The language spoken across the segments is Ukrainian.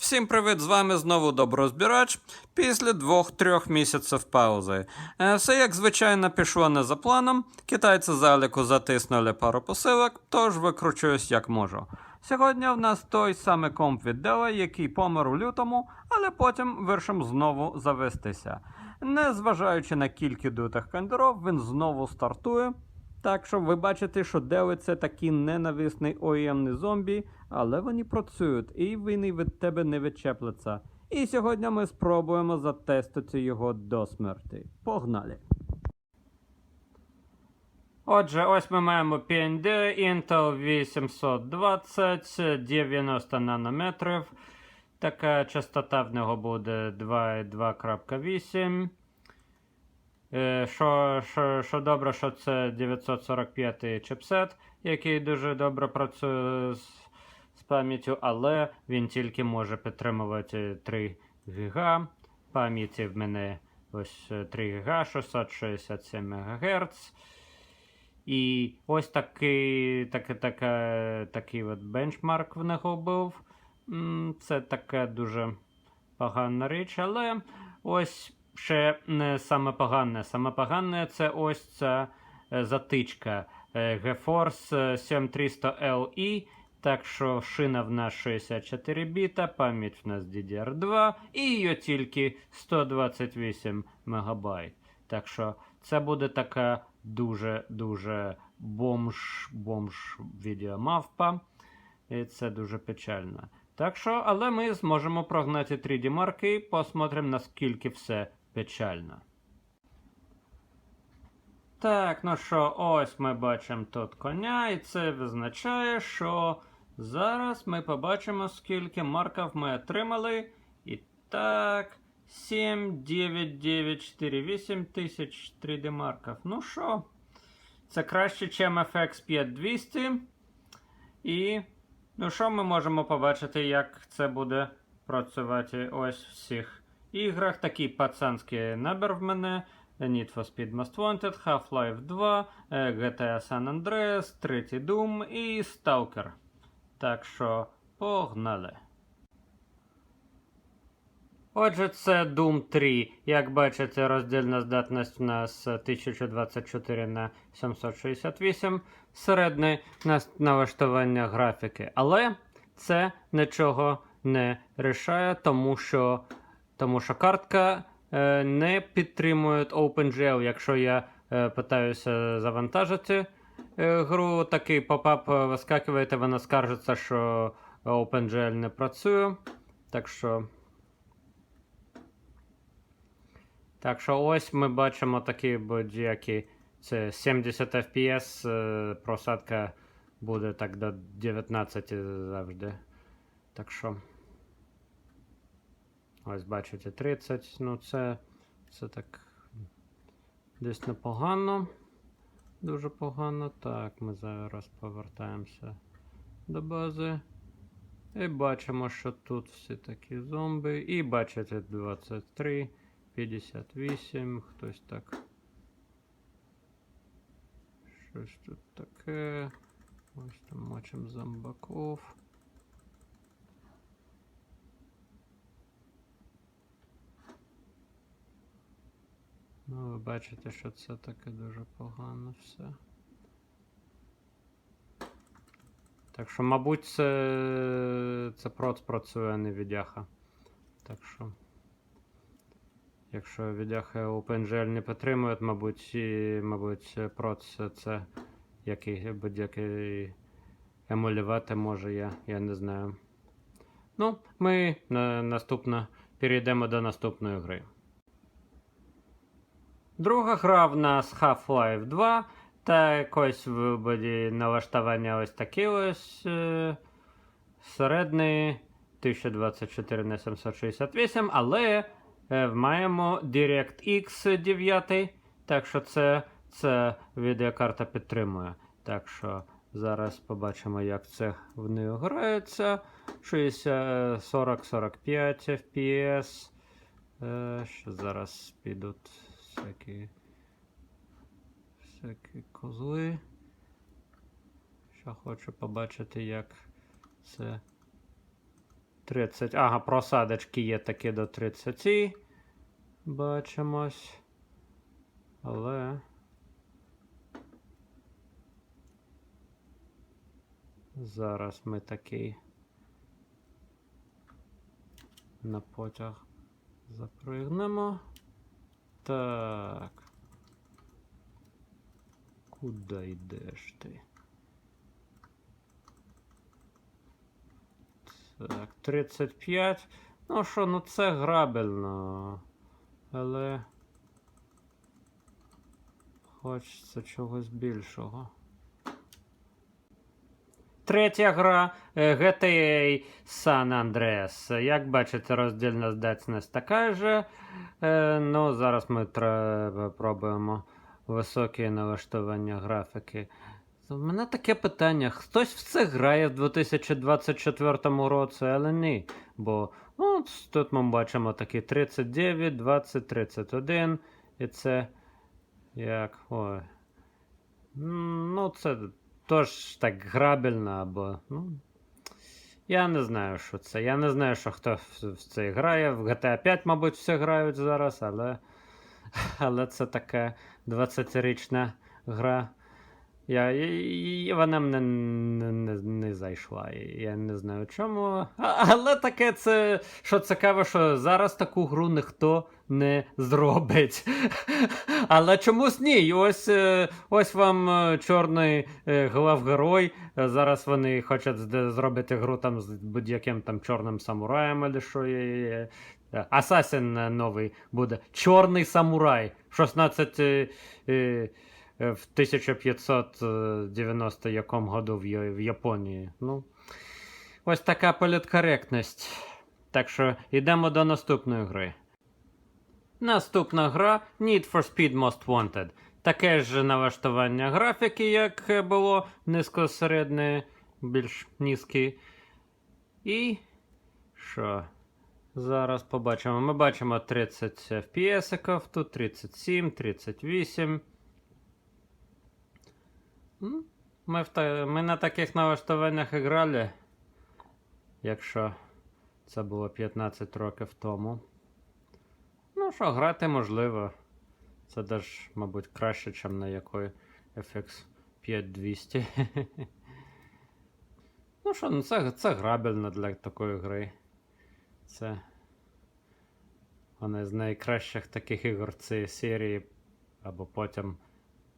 Всім привіт, з вами знову Доброзбірач після двох-трьох місяців паузи. Е, Все як звичайно пішло не за планом. Китайці заліку затиснули пару посилок, тож викручуюсь як можу. Сьогодні в нас той самий комп від Dell, який помер у лютому, але потім вирішив знову завестися. Незважаючи на кілька дутих кандиров, він знову стартує. Так що ви бачите, що Дели це такий ненависний оємний зомбі, але вони працюють і вони від тебе не відчепляться. І сьогодні ми спробуємо затестити його до смерті. Погнали! Отже, ось ми маємо PND Intel 820 90 нанометрів. Така частота в нього буде 2.2.8. Е, Що, що, що добре, що це 945 чипсет, який дуже добре працює з, з пам'яттю, але він тільки може підтримувати 3 ГБ. Пам'яті в мене ось е, 3 ГБ, 667 МГц. І ось такий, таки, така, такий от бенчмарк в нього був. Це така дуже погана річ, але ось ще не саме погане. Саме погане це ось ця е, затичка е, GeForce 7300LE. Так що шина в нас 64 біта, пам'ять в нас DDR2 і її тільки 128 МБ. Так що це буде така дуже-дуже бомж, бомж відеомавпа. І це дуже печально. Так що, але ми зможемо прогнати 3D марки, посмотримо, наскільки все печально. Так, ну що, ось ми бачимо тут коня, і це визначає, що зараз ми побачимо, скільки марків ми отримали. І так, 7, 9, 9, 4, 8 тисяч 3D марків. Ну що, це краще, ніж FX 5200. І Ну, що ми можемо побачити, як це буде працювати ось всіх іграх. Такий пацанський набір в мене. Need for Speed Most Wanted, Half-Life 2, е, GTA San Andreas, третій Doom і Stalker. Так що погнали. Отже, це Doom 3. Як бачите, роздільна здатність у нас 1024 на 768 середнє налаштування графіки. Але це нічого не рішає, тому що, тому що картка е, не підтримує OpenGL. Якщо я е, питаюся завантажити е, гру, такий попап вискакує, і вона скаржиться, що OpenGL не працює. Так що. Так що ось ми бачимо такі будь-які. Це 70 FPS, е, просадка буде так до 19 завжди. Так що. Ось бачите 30. Ну це, це так десь непогано. Дуже погано. Так, ми зараз повертаємося до бази. І бачимо, що тут всі такі зомби. І бачите 23. 58, хтось так. Щось тут таке. Ось там мочим зомбаков. Ну, ви бачите, що це таке дуже погано все. Так що, мабуть, це, це проц працює, а не відяха. Так що. Якщо відяхи OpenGL не підтримують, мабуть, і, мабуть, проц це який будь-який емулювати може, я, я не знаю. Ну, ми на, наступно перейдемо до наступної гри. Друга гра в нас Half-Life 2. Та якось в налаштування ось таке ось е, середній 1024 на 768, але е, маємо DirectX 9, так що це, це відеокарта підтримує. Так що зараз побачимо, як це в неї грається. 40-45 FPS. Е, що зараз підуть всякі, всякі козли. Що хочу побачити, як це 30. Ага, просадочки є такі до 30. Бачимось. Але. Зараз ми такий на потяг запригнемо. Так. Куда йдеш ти? Так, 35. Ну що, ну це грабельно. Але. Хочеться чогось більшого. Третя гра е, GTA San Andreas. Як бачите, роздільна здатність така же. Е, Ну, зараз ми пробуємо високі налаштування графіки. У мене таке питання: хтось в це грає в 2024 році, але ні. Бо ну, тут ми бачимо такі 39, 20, 31. І це як. Ой. Ну, це теж так грабельно, або. Ну, я не знаю, що це. Я не знаю, що хто в, в це грає. В GTA 5, мабуть, все грають зараз, але. Але це така 20-річна гра. Я, і, вона мене не, не, не зайшла. Я не знаю чому. А, але таке це, що цікаво, що зараз таку гру ніхто не зробить. Але чомусь ні. Ось, е, ось вам е, чорний е, главгерой. Зараз вони хочуть зробити гру там з будь-яким там чорним самураєм, або що є. Асасін новий буде. Чорний самурай. 16. Е, е, е, в 1590 якому году в, Японії. Ну, ось така політкоректність. Так що йдемо до наступної гри. Наступна гра Need for Speed Most Wanted. Таке ж налаштування графіки, як е, було низькосередне, більш низькі. І що? Зараз побачимо. Ми бачимо 30 FPS, тут 37, 38. Ми, в. Ми на таких налаштуваннях грали, якщо це було 15 років тому. Ну що, грати можливо. Це теж, мабуть, краще, ніж на якої FX 5200. ну що, ну це, це грабельно для такої гри. Це одна з найкращих таких ігор цієї серії. Або потім,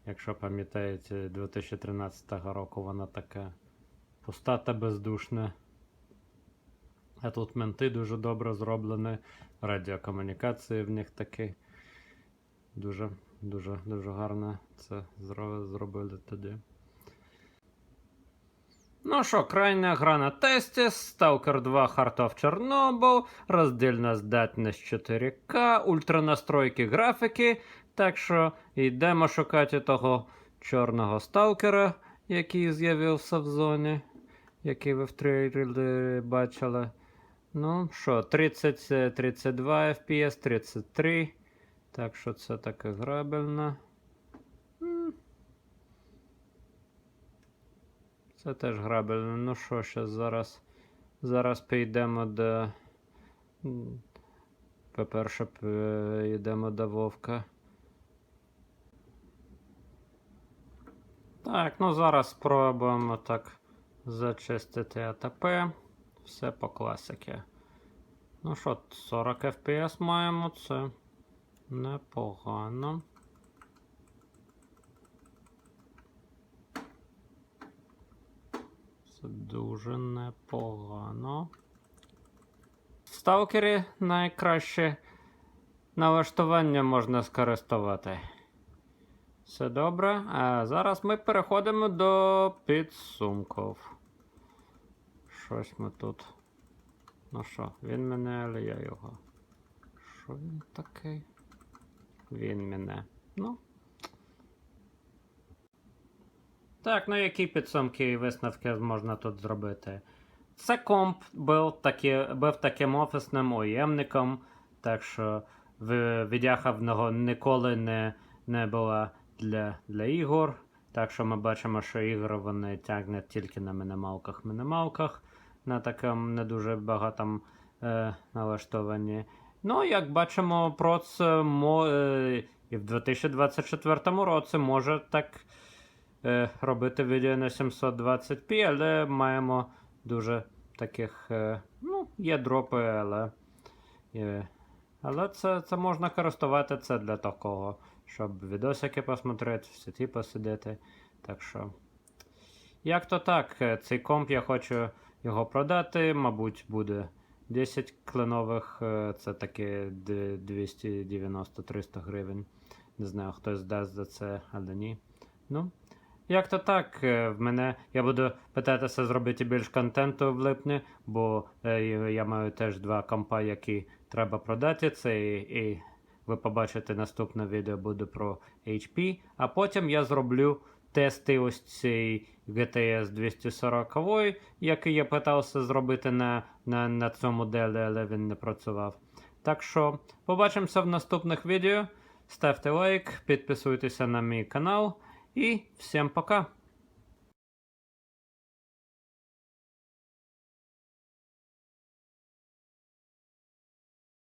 якщо пам'ятаєте, 2013 року вона така пуста та бездушна. А тут менти дуже добре зроблені. Радіокомунікації в них такі. Дуже, дуже, дуже гарно це зробили тоді. Ну що, крайня гра на тесті. Stalker 2 Heart of Chernobyl, роздільна здатність 4К, ультранастройки графіки. Так що йдемо шукати того чорного сталкера, який з'явився в зоні, який ви в трейлері бачили. Ну що, 30, е, 32 FPS, 33. Так що це таке грабельно. Це теж грабельно. Ну що, ще зараз. Зараз підемо до. По-перше, п- йдемо до Вовка. Так, ну зараз спробуємо так зачистити АТП. Все по класики. Ну що, 40 FPS маємо, це непогано. Це дуже непогано. Сталкері найкраще налаштування можна скористувати. Все добре. А зараз ми переходимо до підсумків. Щось ми тут. Ну що, він мене, але я його. Що він такий? Він мене. Ну. Так, ну які підсумки і висновки можна тут зробити? Це комп був, такі, був таким офісним уємником, так що в- відяха в нього ніколи не, не була для, для ігор. Так що ми бачимо, що ігри вони тягнуть тільки на мінімалках-мінімалках. на такому не дуже багатому е, налаштованні. Ну, як бачимо, проц мо, е, і в 2024 році може так е, робити відео на 720p, але маємо дуже таких. Е, ну, є дропи, але. Е, але це, це можна користувати це для такого, щоб відосики посмотрети, в сеті посидіти. Так що. Як то так, е, цей комп я хочу його продати, мабуть, буде 10 кленових, е, це таке 290-300 гривень. Не знаю, хтось дасть за це, але ні. Ну, як то так, е, в мене я буду питатися зробити більш контенту в липні, бо я маю теж два компа, які треба продати. Це і, і ви побачите наступне відео буде про HP. А потім я зроблю тести ось цієї GTS 240, який я питався зробити на, на, на цьому моделі, але він не працював. Так що побачимося в наступних відео. Ставте лайк, підписуйтеся на мій канал і всім пока!